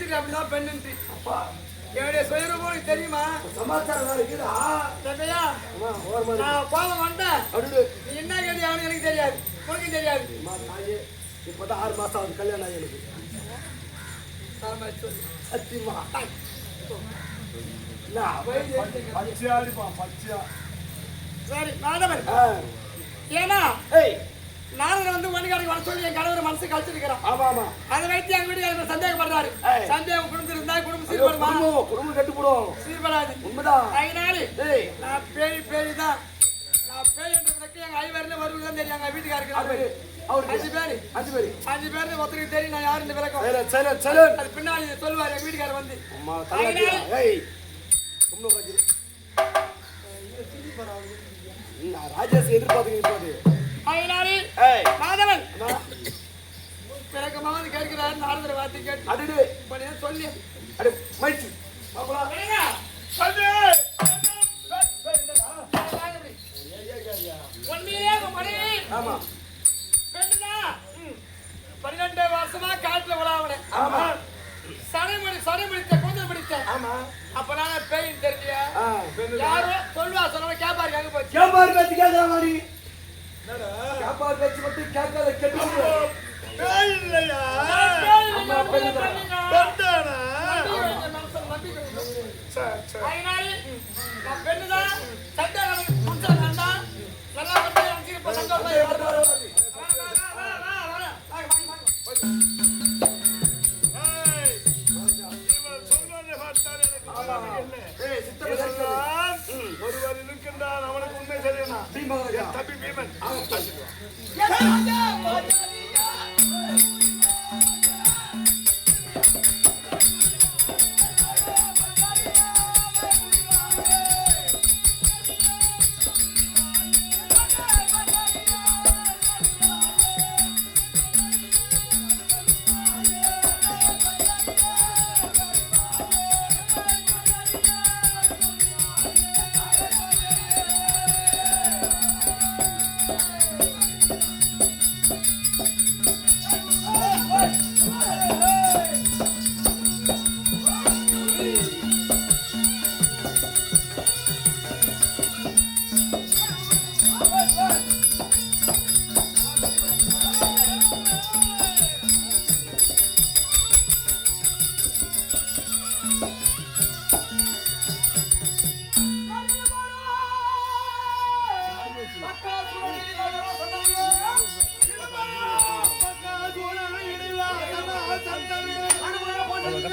நினைச்சிட்டு அப்படிதான் அப்பா என்னுடைய சுயரூபம் உனக்கு தெரியுமா? சமாச்சாரம் இருக்குதா தந்தையா நான் கோபம் வந்தேன். நீ என்ன அவனுக்கு எனக்கு தெரியாது. உனக்கு தெரியாது. இப்பதான் ஆறு மாசம் ஆகுது கல்யாணம் ஆகி எனக்கு சத்தியமா பச்சையா பச்சையா சரி ஆ. ஏன்னா ஏய் நாரதன் வந்து ஒண்ணு கடைக்கு வர சொல்லி என் கணவர் மனசு கழிச்சிருக்கிறான் ஆமா ஆமா. அதை வைத்து எங்க வீட்டுக்கு சந்தேகப்படுறாரு. சந்தேகம் குடும்பத்தில் இருந்தா குடும்பம் சீர்படுமா? குடும்பம் குடும்பம் கெட்டு போடும் சீர்படாது. உண்மைதான். அதனால நான் பேய் பேய் தான் நான் பேய் என்றதுக்கு எங்க ஐவரில் வருவதுதான் தெரியும். எங்க வீட்டுக்காருக்கு அவரு அஞ்சு பேரு. அஞ்சு பேரு. அஞ்சு பேர் ஒருத்தருக்கு தெரியும். நான் யாருன்னு விளக்கம். சைலன் அது பின்னாடி சொல்லுவார் எங்க வீட்டுக்காரர் வந்து. அம்மா தலையாட்டியா ஏய். நான் ராஜேஷ் எதிர்பார்த்துங்க இப்போது மாதவன். வந்து கேட்கிறாரு நாரதர் வார்த்தை கேட்டு அடிடு இப்ப சொல்லி அடி பெண்ணுதான் பன்னெண்டு வருஷமா காட்டுல ஆமா. சடைமணி சடைமணித்த கூந்தல் பிடித்த. ஆமா. அப்ப நான் பேயின் தெரிஞ்சியா? ஆ யாரோ சொல்லுவா சொன்ன கேப்பாரு அங்க போச்சு? கேப்பார் கேட்கற மாதிரி. கேப்பார் வச்சு மட்டும் கேட்காத கெட்டு ஒருவர் இருக்கின்றான் அவனுக்கு உண்மை தெரியுமா? பீமகா தம்பி பீமன். என்ன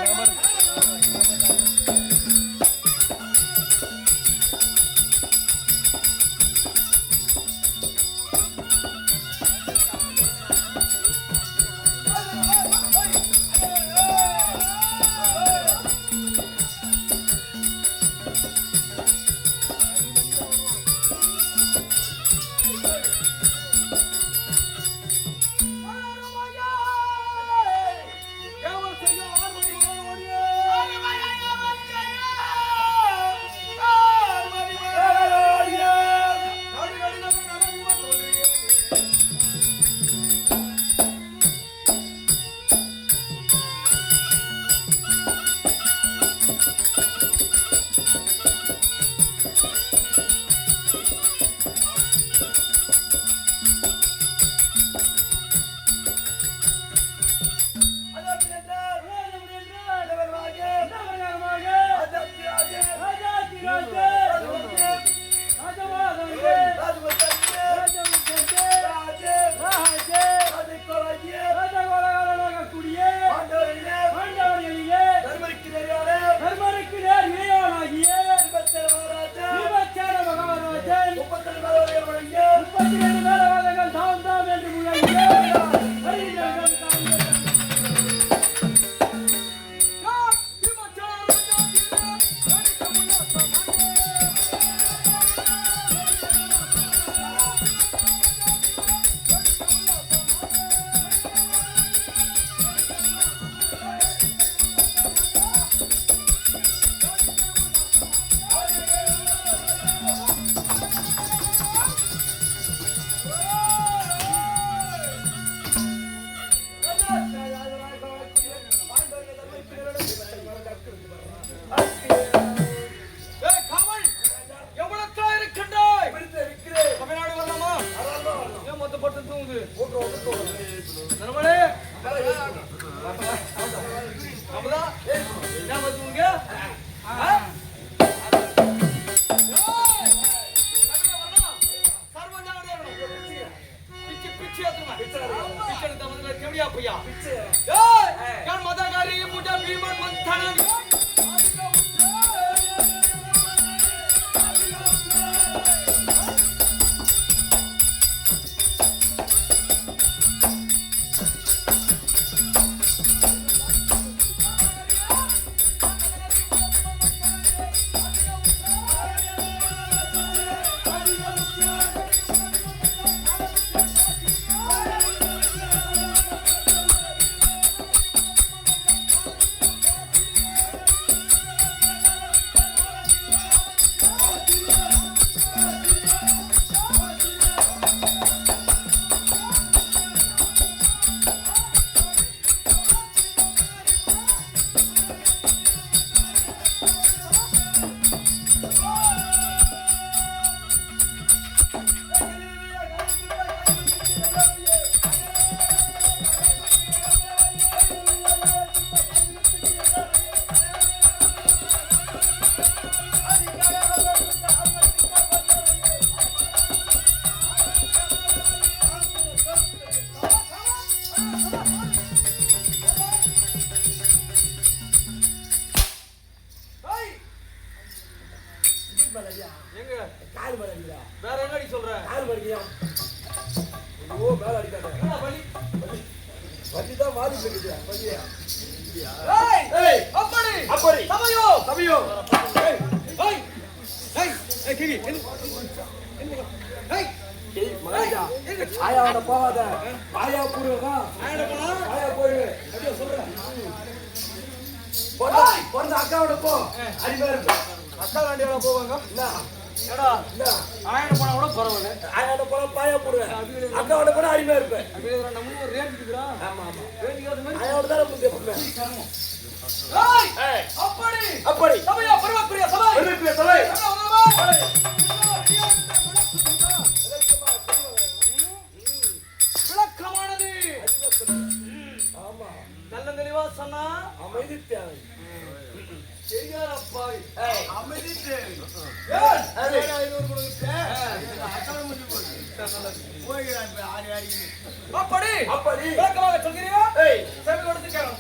আমার ஆயாவோட போகாத ஆயா போனா ஆயா போயிடு அப்படியே சொல்றேன். பொண்ணு அக்காவோட போ. அடிமையா இருக்கும் அக்கா காண்டியோட போவாங்க? என்ன ஆயிட போனா கூட பரவாயில்ல. ஆயாவோட போனா பாயா போடுவேன் அக்காவோட போனா அடிமையா இருப்பேன் நம்ம ஒரு ரேட் இருக்குடா ஆமா ஆமா. ஆயாவோட தான் அப்படி. அப்படி. சமயோ பரமக்குரிய சபை. சபை. தெளிவா சொன்னா அமைதி தேவை சரியான அப்பாவி அமைதி தேவை ஏய். அது அப்படி. அப்படி. விளக்கமாக சொல்கிறீரா? ஏய். செவி கொடுத்து கேளும்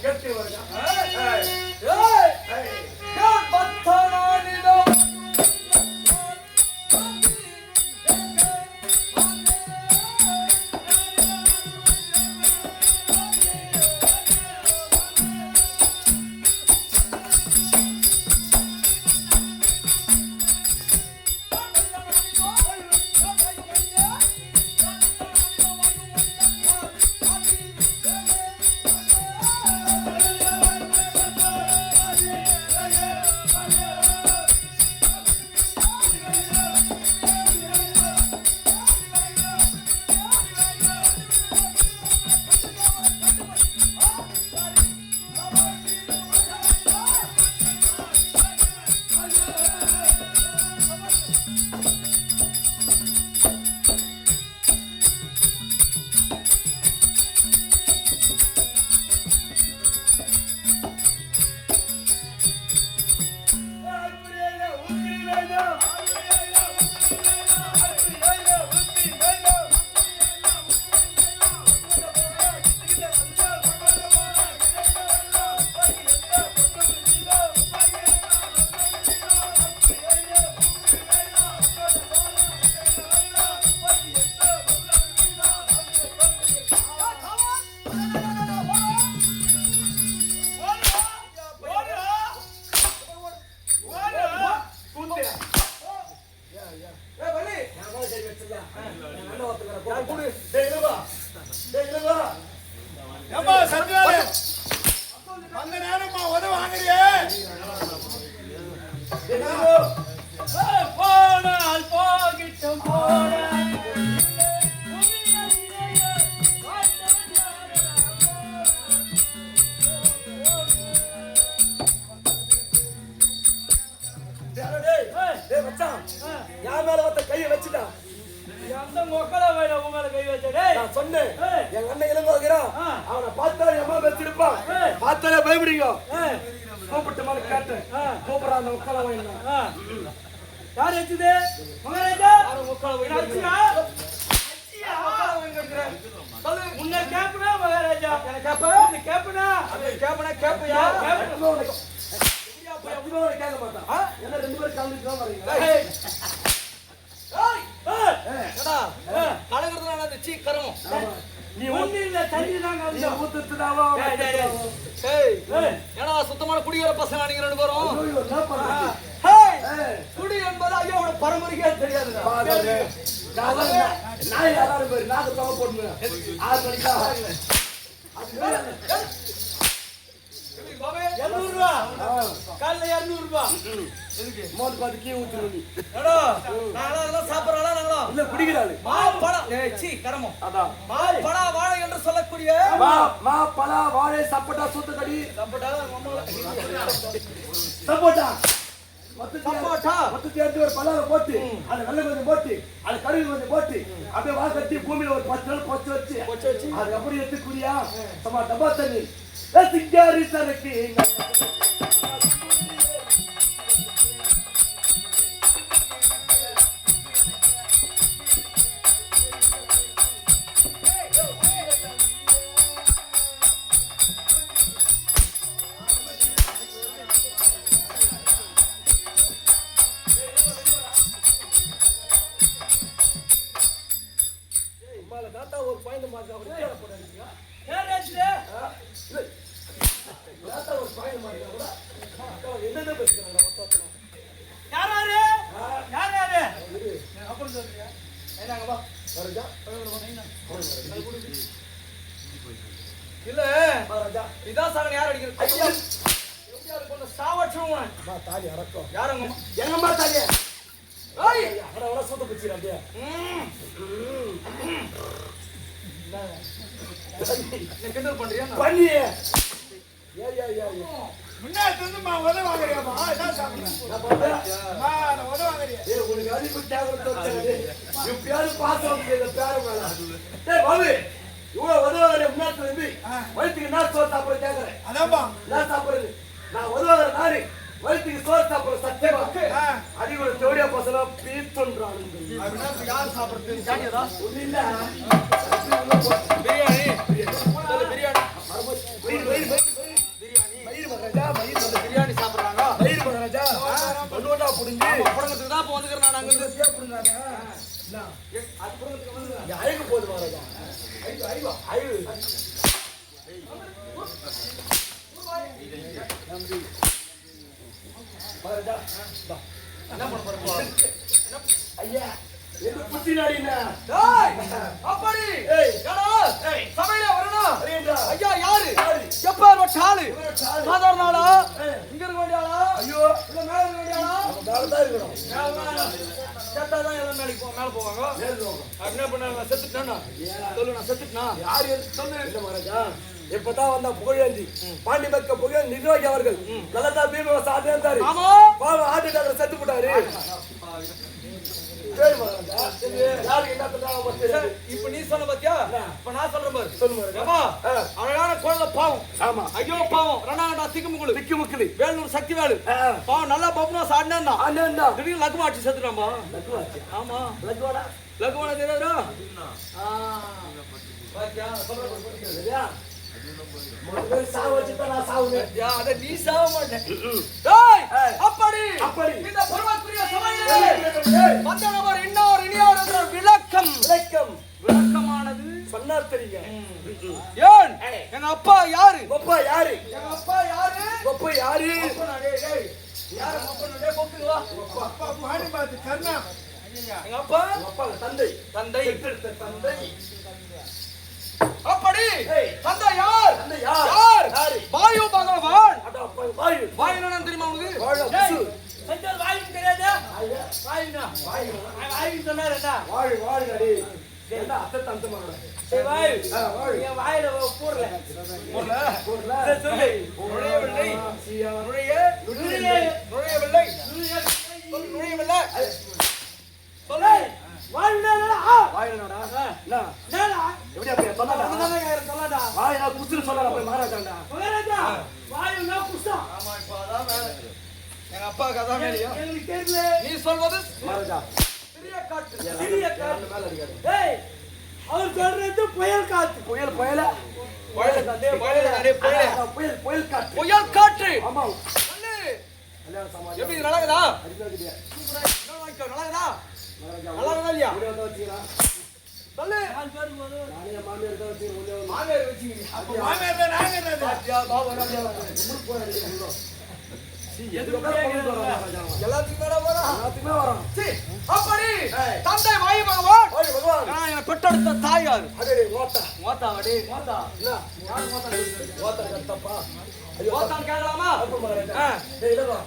நான் சொன்னேன். எங்க அண்ணன் இளங்கோகிறான். அவனை பார்த்தாலே அம்மா வச்சிருப்பான். பார்த்தாலே பயப்படுங்க ஏய், கூப்பிட்டுமான்னு கேட்டேன். கூப்பிடா அந்த உட்கார வாங்கினா ஆ. யார் வச்சது மகாராஜா? உன்னை கேப்பனா மகாராஜா? உன்னை கேப்பனா? கேப்பனா கேப்பையா? கேப்பனா. கேட்க மாட்டான். என்ன ரெண்டு பேரும் கலந்துட்டு தான் வரீங்க? கலகிறதுனால அந்த சீ கருமம். நீ ஒண்ணு இல்ல, தண்ணி தான் நீ டேய். ஏய் ஏன்னா சுத்தமான குடிக்கிற பசங்க நீங்க ரெண்டு பேரும்? குடி என்பது ஐயாவோட பரம்பரைக்கே தெரியாதுடா. பாரு. நான் யாராவது பேரு, நாக்கு போடணும். ஆறு மணிக்கா? இருநூறு ரூபா. காலைல இருநூறு ரூபா. மோந்து பார்த்து கீ ஊத்துரு நீ. ஏடா நாங்களா அதெல்லாம் சாப்பிடுறாளா நாங்களா இல்ல, குடிக்கிறாளு. மா பழம் ஏய் சீ கருமம் அதான். மா பழா வாழை என்று சொல்லக்கூடிய மா, மா, பலா, வாழை, சப்போட்டா, சூத்துக்கடி, சாப்பிட்டா சப்போட்டா. சப்போட்டா. மொத்தத்தையும் எடுத்து ஒரு பலால போட்டு, அதுல வெள்ளம் கொஞ்சம் போட்டு, அதுல கடுகு கொஞ்சம் போட்டு, அப்படியே வாழை கட்டி பூமியில ஒரு பத்து நாள் பொச்சு வச்சு, அதுக்கப்புறம் எடுத்து குடியா, சும்மா டப்பா தண்ணி. ஏ, சிங்காரி சரக்கு. வா வருதா? இல்ல மகாராஜா, இதான் சாகன யார் அடிக்கிறது சாவச்சுவான் அம்மா, தாலி அடக்கம். யாருங்க எங்கம்மா தாலி? ஐயா, அட, அட, சூத்த பிடிச்சிரு அப்படியே. நீ கிண்டல் பண்றியா பண்ணி. ஏய், ஏய், ஏய். முன்னாடி வந்து மா உதவ என்ன சாப்பிடுறேன் நான் நான் உதவ வாங்குறியா? உனக்கு இந்த பேரை மேல. டேய், பாபு, இவ்வளவு உதவாத முன்னாடி இருந்து, வயித்துக்கு என்ன சோறு சாப்பிட கேக்குறேன். அதான்ப்பா. நான் சாப்பிடுறது. நான் உதவாத நாடு வயிற்றுக்கு சோறு சாப்பிடுற சத்தியமா. அதிகோட ஜோடியா பசங்க இப்ப யார் சாப்பிடுறது? இல்ல. பிரியாணி. பிரியாணி. வந்துக்கிறேன் நான் அங்க அழுகு போகுது மகாராஜா. அழுகு. என்ன பண்ண போறோம் ஐயா, எது புத்தி நாடினா? டேய் அப்படி. சமையல வரணும். ஐயா யாரு? இவரு சாரு. சாதாரண ஆளா? இங்க இருக்க வேண்டிய ஆளா? ஐயோ, இல்ல மேல இருக்க வேண்டிய ஆளா? மேலதான் இருக்கணும். செத்தா தான் எல்லாம் மேலே போ மேல போவாங்க. மேல இருக்கணும். அப்படி என்ன பண்ண நான் செத்துட்டேன்னா? சொல்லு நான் செத்துட்டேனா யார் சொல்லு. இல்ல மகாராஜா இப்பதான் வந்த புகழேந்தி பாண்டி பக்க புகழ் நிர்வாகி அவர்கள். கலந்தா பீம சாதே இருந்தாரு ஆட்டு செத்து போட்டாரு. இப்ப நீ சொல்ல பாத்தியா இப்ப நான் சொல்றேன் பாரு சொல்லு மகாராஜா ஏப்பா, ஆ. அழகான குழந்தை பாவம் ஆமா ஐயோ பாவம் ரெண்டாண்டா திக்குமுக்குழு மிக்கி முக்கிலி வேலூர் சக்தி வேலு. பாவம் நல்லா பப்னா சாடினா அண்ணன் திடீர்னு லக்குமா அடிச்சு செத்துட்டான்பா லக்குவாச்சு ஆமா லக்குவாடா லக்குமான தெரியாதா. பாத்தியா? சரியா மூணு பேர் சாவு வச்சுட்டா நான் சாவுனேன் யா, அட நீ சாவ மாட்டேன். அப்படி அப்படி. இந்த பெருமக்குரிய நபர் இன்னொரு இனியார் என்ற விளக்கம். விளக்கம். விளக்கமானது. சொன்னார் தெரியுங்க. ஏன்? எங்க அப்பா யாரு? ஒப்பா யாரு? எங்க அப்பா யாரு? ஒப்பா யாரு. யாரு அப்பனா, டேய், கூப்பிட்டுங்களா? அப்பா பாடி பார்த்து கர்ணா. எங்க அப்பா? அப்பா தந்தை. தந்தை. தந்தை. அப்படி. தந்தை யார்? தந்தை யார்? யார்? வாயு பகவான். அப்பா வாயு வாயு என்னன்னு தெரியுமா உனக்கு. செஞ்சது வாயின்னு தெரியாதா? ஐயா, வாயின்னா? வாயு வாயின்னு சொன்னாரு என்ன? வாழு வாழு அடி என்ன அத்தை தந்த மகன சரி, வாய். வாழு. என் வாயில போடல. நுழையவில்லை. நுழைய. நுழையவில்லை. நுழையவில்லை. சொல்லு, நுழையவில்லை. சொல்லு. வாயின்னா என்னடா? ஆ, வாயிலடா என்ன? என்னடா? எப்படி அப்படியே சொன்னாடா சொன்னதாங்க யாரும் சொல்லாதா? வாயில குசுன்னு சொன்னாடா போய் மகாராஜாண்டா மகாராஜா, வாயுன்னா குஷ்டம். ஆமா இப்ப எங்க வேலையா எங்களுக்கு தெரியல நீ சொல்வது? பெரிய காட்டு சிறிய காத்து டேய் அவர் சொல்றது புயல் காத்து புயல் புயல? புயல் புயல் காற்று. புயல் காற்று. ஆமா. எப்படி நல்லாகுதா? மகாராஜா நல்லாகுதா? இல்லையா? மாமியார் வச்சுக்கிறீங்க. மாமியார் நாங்க எல்லாத்துக்கும் போறா? எல்லாத்துக்குமே வரோம் சீ, அப்படி. தந்தை வாயு பகவான். ஓய் பகவான். நான் என்னை பெற்றெடுத்த தாயார் அடே ஓட்டா மோத்தா. வடி மோத்தா. என்ன? யார் மோட்டா ஓட்டா கத்தப்பா ஐயோ. மோத்தான் கேட்கலாமா? தப்பு மகாராஜா ஆ. டேய் இல்லடா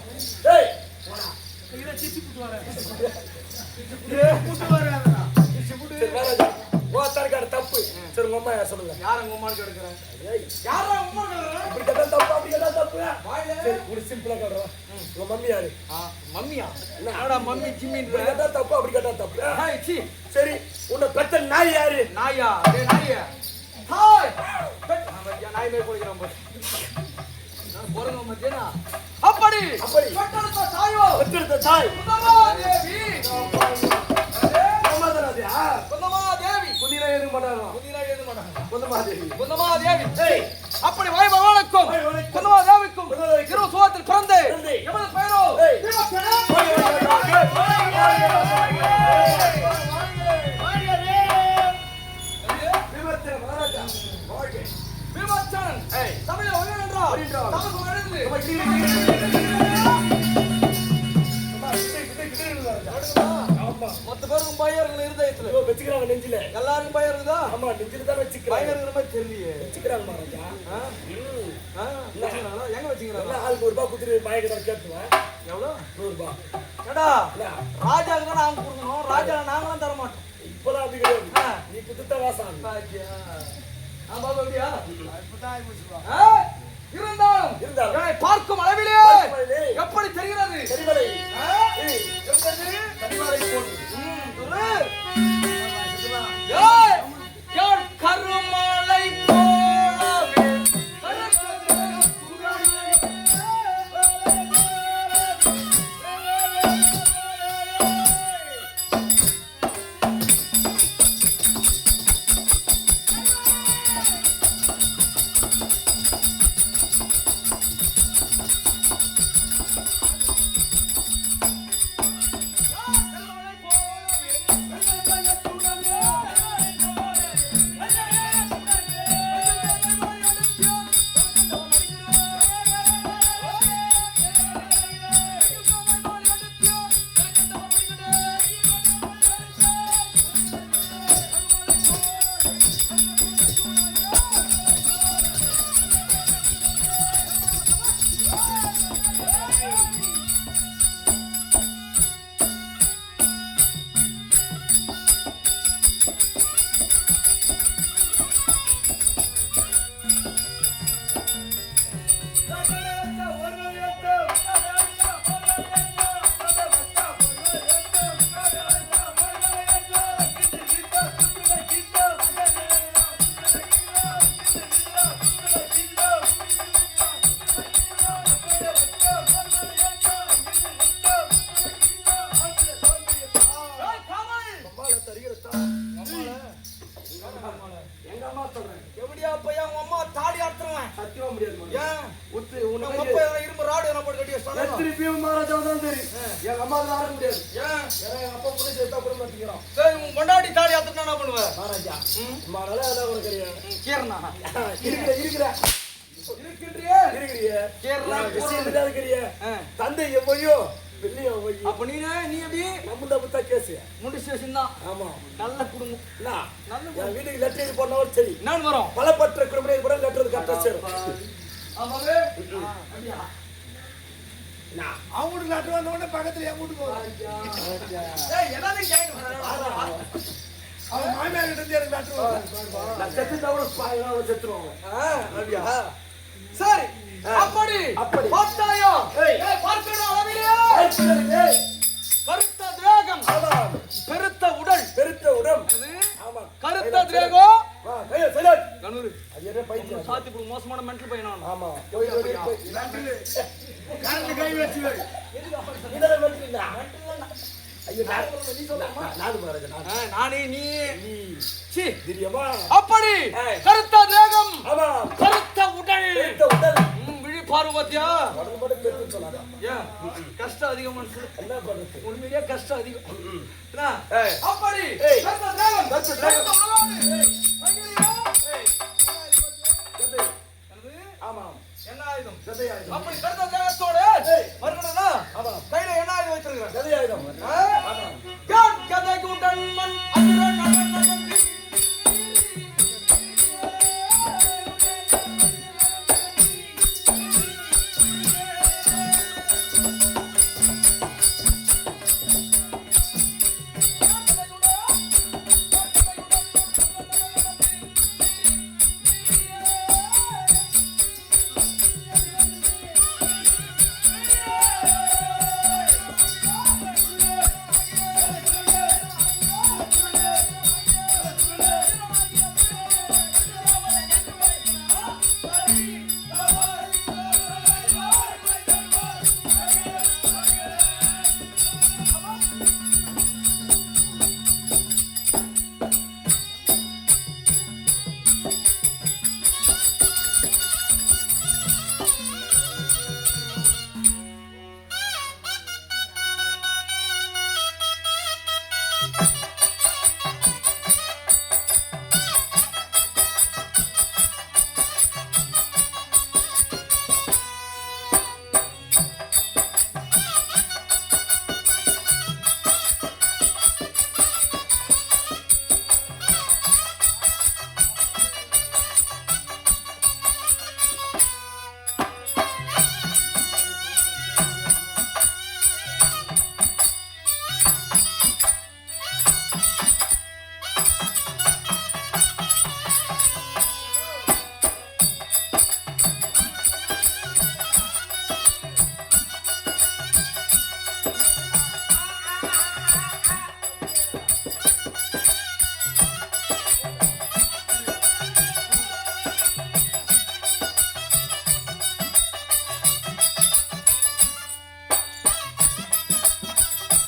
டேய். இதை சிச்சி புட்டு வரேன். சரி மகாராஜா ஓட்டா இருக்காரு தப்பு. சரி உங்க அம்மா யார் சொல்லுங்க? யார் உங்க அம்மான்னு கேட்கிறேன் யாரா இப்படி கேட்டா தப்பு அப்படி கேட்டா தப்பு. சரி ஒரு சிம்பிளா கேடுறோம் உங்க மம்மி யாரு? மம்மியா? என்னடா மம்மி இப்படி கேட்டா தப்பு அப்படி கேட்டா தப்பு சரி உன்னை பெத்த நாய் யாரு? நாயா? டேய் நாயே. ஹாய் நாய் நான் போறங்க மத்தியானா அப்படி. அப்படி. பெற்றெடுத்த தாயோ? பெற்றெடுத்த தாய். குந்தமா தேவி. சமாதானாதியா குதிரை எதுவும் மாட்டாங்க குதிரை எழுத மாட்டாங்க குந்தமாதேவி குந்தமா தேவி அப்படி வாய் பகவானுக்கும் வாய் பகவானுக்கும் குந்தமா தேவிக்கும் குந்தமா தேவிக்கும் இரு சுகத்தில் பிறந்து எமது பெயரோ. ஏய். பீமசேனன். மொத்த பேருக்கும் பயம் இருக்குது இருதயத்துல. இதோ வச்சுக்கிறாங்க நெஞ்சில. எல்லாருக்கும் பயம் இருக்குதா? ஆமா நெஞ்சில தான் பயம் வச்சுக்கிறாங்க. இருக்கிற மாதிரி தெரியலையே. வச்சுக்கிறாங்க மகாராஜா. ஆ? ஆ? எங்க வச்சுக்கிறாங்க? ஆளுக்கு ஒரு ரூபாய் குதிரை மயக்கதான் கேட்டுவேன் எவ்வளோ? நூறு ரூபாய் ஏடா இல்ல, ராஜாவுக்கு தான் நாங்க கொடுக்கணும். ராஜா நாங்களும் தர மாட்டோம் இப்பெல்லாம் அப்படி கிடையாது. நீ குத்துத்த வாசம் பாக்கியா? ஆ பாபா எப்படியா ஆ? இருந்தாலும் இருந்தாலும். பார்க்கும் அளவிலே எப்படி தெரிகிறது? கரிமலை பீம் மகாராஜா தான் சரி எங்க அம்மா தான் ஆட முடியாது. ஏன் எங்க அப்பா கூட சேர்த்தா கூட மாட்டேங்கிறோம் சரி உன் கொண்டாடி தாடி அறுத்துட்டா என்ன பண்ணுவ மகாராஜா நல்லா அதான் உனக்கு கீரனா இருக்கிற இருக்கிற. இருக்கின்றியே இருக்கிறிய? கேரளா, இருக்கிறிய. தந்தை எவ்வளோ அப்ப நீ நீ எப்படி? நம்ம தான் புத்தா முடி ஸ்டேஷன் தான். ஆமா. நல்ல குடும்பம். நல்ல வீட்டுக்கு லெட்டர் எழுதி போனாலும் சரி. என்னன்னு வரும்? பலப்பற்ற குடும்பத்தை கூட லெட்டர் கரெக்டா சேரும். ஆமாவே? அப்படியா அவங்களுக்கு லெட்டர் வந்த உடனே பக்கத்துல என் வீட்டுக்கு வரும். அவன் மாமியார் கிட்ட இருந்து எனக்கு லெட்டர் வரும். செத்து தவிர செத்துருவாங்க சரி அப்படி. அப்படி. பார்த்தாயோ ஏய். ஏய், பார்க்கணும் அளவிலே. கருத்த திரேகம். பெருத்த உடல். பெருத்த? ஆமா. கருத்த திரேகம். சாத்தி மோசமான மென்டல் பையனா ஆமா. கரண்ட் கை வச்சு நான் நீ அப்படி. கருத்த தேகம். கருத்த உடல். விழி பார்வத்தியா கஷ்டம் அதிகம் உண்மையிலேயே கஷ்டம் அதிகம். அப்படி. கருத்த தேகம்? ஆமாம். என்ன ஆயுதம். அப்படி கருத்த